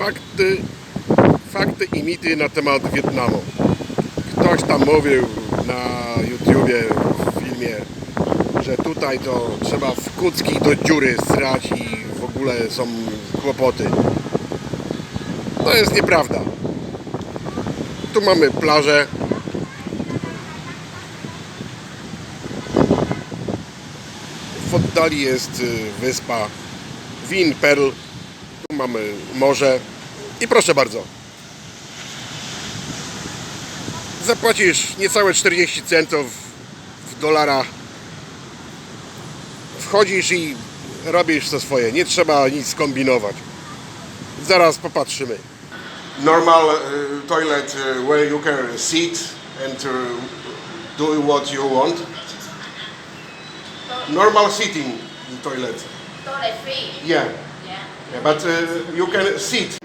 Fakty, fakty i mity na temat Wietnamu. Ktoś tam mówił na YouTubie, w filmie, że tutaj to trzeba w kucki do dziury srać i w ogóle są kłopoty. To jest nieprawda. Tu mamy plażę. W oddali jest y, wyspa Win Pearl. Tu mamy morze. I proszę bardzo. Zapłacisz niecałe 40 centów w dolarach. Wchodzisz i robisz to swoje. Nie trzeba nic kombinować. Zaraz popatrzymy. Normal uh, toilet uh, where you can sit and uh, do what you want. Normal sitting toilet. Toilet free. Yeah. Yeah. Yeah but uh, you can sit.